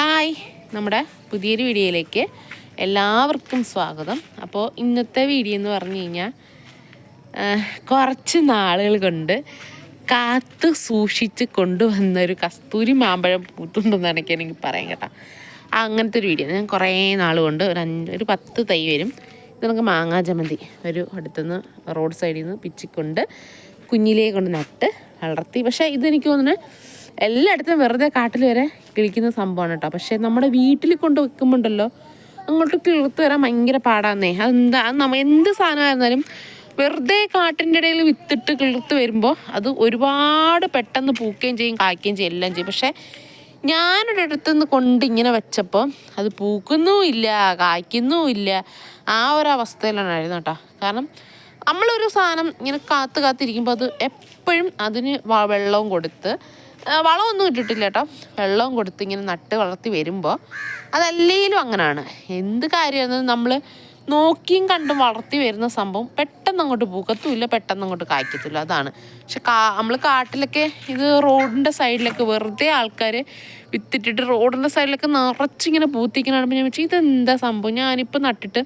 Hi. നമ്മുടെ പുതിയൊരു വീഡിയോയിലേക്ക് എല്ലാവർക്കും സ്വാഗതം. അപ്പോൾ ഇന്നത്തെ വീഡിയോ എന്ന് പറഞ്ഞു കഴിഞ്ഞാൽ കുറച്ച് നാളുകൾ കൊണ്ട് കാത്ത് സൂക്ഷിച്ച് കൊണ്ടുവന്ന ഒരു കസ്തൂരി മാമ്പഴം പൂത്തുണ്ടെന്നാണ് എനിക്ക് എനിക്ക് പറയാൻ കേട്ടോ. അങ്ങനത്തെ ഒരു വീഡിയോ. ഞാൻ കുറേ നാൾ കൊണ്ട് ഒരു അഞ്ച് ഒരു പത്ത് തൈ വരും. ഇത് നമുക്ക് മാങ്ങാ ജമന്തി ഒരു അടുത്തുനിന്ന് റോഡ് സൈഡിൽ നിന്ന് പിച്ചിക്കൊണ്ട് കുഞ്ഞിലേ കൊണ്ട് നട്ട് വളർത്തി. പക്ഷേ ഇതെനിക്ക് തോന്നുന്നു എല്ലായിടത്തും വെറുതെ കാട്ടിൽ വരെ കിളിക്കുന്ന സംഭവമാണ് കേട്ടോ. പക്ഷേ നമ്മുടെ വീട്ടിൽ കൊണ്ട് വെക്കുമ്പോണ്ടല്ലോ അങ്ങോട്ട് കിളിർത്ത് വരാൻ ഭയങ്കര പാടാന്നേ. അതെന്താ അത് നമ്മ എന്ത് സാധനമായിരുന്നാലും വെറുതെ കാട്ടിന്റെ ഇടയിൽ വിത്തിട്ട് കിളിർത്ത് വരുമ്പോൾ അത് ഒരുപാട് പെട്ടെന്ന് പൂക്കുകയും ചെയ്യും കായ്ക്കുകയും ചെയ്യും എല്ലാം ചെയ്യും. പക്ഷേ അടുത്തു നിന്ന് കൊണ്ട് ഇങ്ങനെ വെച്ചപ്പോൾ അത് പൂക്കുന്നുമില്ല കായ്ക്കുന്നുമില്ല ആ ഒരു അവസ്ഥയിലാണ് കേട്ടോ. കാരണം നമ്മളൊരു സാധനം ഇങ്ങനെ കാത്ത് കാത്തിരിക്കുമ്പോൾ അത് എപ്പോഴും അതിന് വെള്ളവും കൊടുത്ത് വളമൊന്നും ഇട്ടിട്ടില്ല കേട്ടോ. വെള്ളവും കൊടുത്ത് ഇങ്ങനെ നട്ട് വളർത്തി വരുമ്പോൾ അതല്ലേലും അങ്ങനെയാണ് എന്ത് കാര്യമാണെന്ന് നമ്മൾ നോക്കിയും കണ്ടും വളർത്തി വരുന്ന സംഭവം പെട്ടെന്ന് അങ്ങോട്ട് പൂക്കത്തുമില്ല പെട്ടെന്ന് അങ്ങോട്ട് കായ്ക്കത്തില്ല അതാണ്. പക്ഷെ കാ നമ്മൾ കാട്ടിലൊക്കെ ഇത് റോഡിന്റെ സൈഡിലൊക്കെ വെറുതെ ആൾക്കാർ വിത്തിട്ടിട്ട് റോഡിന്റെ സൈഡിലൊക്കെ നിറച്ചിങ്ങനെ പൂത്തിക്കണം ഞാൻ വെച്ചാൽ ഇതെന്താ സംഭവം? ഞാനിപ്പോൾ നട്ടിട്ട്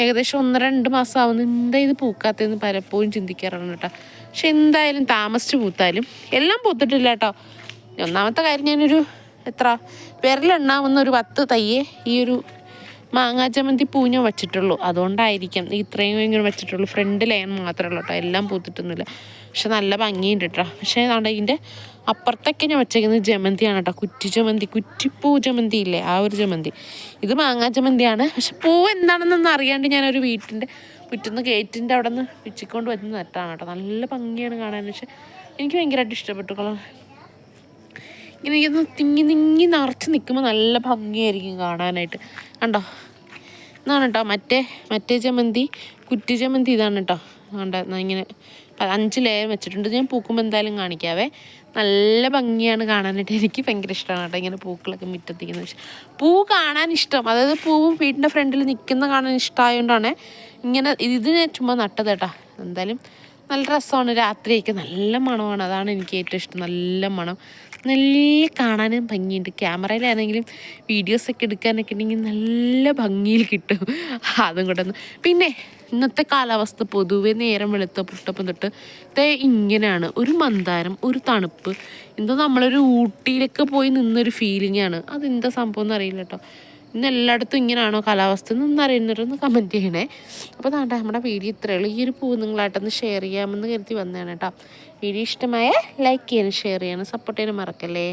ഏകദേശം ഒന്ന് രണ്ട് മാസം ആവുന്നു എന്താ ഇത് പൂക്കാത്തതെന്ന് പലപ്പോഴും ചിന്തിക്കാറുണ്ട് കേട്ടോ. പക്ഷെ എന്തായാലും താമസിച്ച് പൂത്താലും എല്ലാം പൂത്തിട്ടില്ല കേട്ടോ. ഒന്നാമത്തെ കാര്യം ഞാനൊരു എത്ര വിരലെണ്ണാവുന്ന ഒരു പത്ത് തയ്യേ ഈ ഒരു മാങ്ങാ ചമ്മന്തി പൂ ഞാൻ വെച്ചിട്ടുള്ളൂ. അതുകൊണ്ടായിരിക്കാം ഇത്രയും ഇങ്ങനെ വെച്ചിട്ടുള്ളൂ. ഫ്രണ്ട് ലൈൻ മാത്രമേ ഉള്ളൂ കേട്ടോ എല്ലാം പൂത്തിട്ടൊന്നുമില്ല. പക്ഷെ നല്ല ഭംഗിയുണ്ട് കേട്ടോ പക്ഷേ നമ്മുടെ ഇതിന്റെ അപ്പുറത്തൊക്കെ ഞാൻ വെച്ചേക്കുന്നത് ജമന്തിയാണ് കേട്ടോ കുറ്റി ജമന്തി കുറ്റിപ്പൂ ജമന്തി ഇല്ലേ? ആ ഒരു ജമന്തി ഇത് മാങ്ങാ ജമന്തിയാണ് പക്ഷെ പൂ എന്താണെന്നൊന്നും അറിയാണ്ട് ഞാനൊരു വീട്ടിന്റെ മുറ്റുന്ന ഗേറ്റിന്റെ അവിടെ നിന്ന് പിച്ചിക്കൊണ്ട് വരുന്ന നട്ടാണ് കേട്ടോ നല്ല ഭംഗിയാണ് കാണാൻ. പക്ഷെ എനിക്ക് ഭയങ്കരമായിട്ട് ഇഷ്ടപ്പെട്ടു. കളർ ഇങ്ങനെ ഇങ്ങനെ തിങ്ങി തിങ്ങി നിറച്ച് നിൽക്കുമ്പോൾ നല്ല ഭംഗിയായിരിക്കും കാണാനായിട്ട്. കണ്ടോ? ഇതാണ് കേട്ടോ മറ്റേ മറ്റേ ചമ്മന്തി കുറ്റി ചമ്മന്തി ഇതാണ് കേട്ടോ കണ്ടോ ഇങ്ങനെ അഞ്ച് ലെയർ വെച്ചിട്ടുണ്ട്. ഞാൻ പൂക്കുമ്പോൾ എന്തായാലും കാണിക്കാവേ. നല്ല ഭംഗിയാണ് കാണാനായിട്ട്. എനിക്ക് ഭയങ്കര ഇഷ്ടമാണ് കേട്ടോ ഇങ്ങനെ പൂക്കളൊക്കെ മുറ്റത്തിരിക്കുന്ന പൂ കാണാൻ ഇഷ്ടം. അതായത് പൂവും വീടിന്റെ ഫ്രണ്ടിൽ നിൽക്കുന്ന കാണാൻ ഇഷ്ടമായതുകൊണ്ടാണ് ഇങ്ങനെ ഇത് ചുമ്മാ നട്ടത് കേട്ടോ എന്തായാലും നല്ല രസമാണ്. രാത്രിയൊക്കെ നല്ല മണമാണ്. അതാണ് എനിക്ക് ഏറ്റവും ഇഷ്ടം. നല്ല മണം. നല്ല കാണാനും ഭംഗിയുണ്ട്. ക്യാമറയിലാണെങ്കിലും വീഡിയോസൊക്കെ എടുക്കാനൊക്കെ ഉണ്ടെങ്കിൽ നല്ല ഭംഗിയിൽ കിട്ടും. അതും കൂടെ ഒന്ന്. പിന്നെ ഇന്നത്തെ കാലാവസ്ഥ പൊതുവെ നേരം വെളുത്ത പുട്ടപ്പം തൊട്ട് ഇതേ ഇങ്ങനെയാണ്. ഒരു മന്ദാരം ഒരു തണുപ്പ്. എന്തോ നമ്മളൊരു ഊട്ടിയിലൊക്കെ പോയി നിന്നൊരു ഫീലിംഗ് ആണ്. അതെന്താ സംഭവം എന്നറിയില്ല കേട്ടോ ഇന്ന് എല്ലായിടത്തും ഇങ്ങനെയാണോ കാലാവസ്ഥ എന്നൊന്നും അറിയുന്നവരൊന്ന് കമന്റ് ചെയ്യണേ. അപ്പോൾ താണ്ട നമ്മുടെ വീഡിയോ ഇത്രയേ ഉള്ളൂ. ഈ ഒരു പൂ നിങ്ങളായിട്ടൊന്ന് ഷെയർ ചെയ്യാമെന്ന് കരുതി വന്നതാണ് കേട്ടോ. വീഡിയോ ഇഷ്ടമായ ലൈക്ക് ചെയ്യാനും ഷെയർ ചെയ്യാനും സപ്പോർട്ട് ചെയ്യാനും മറക്കല്ലേ?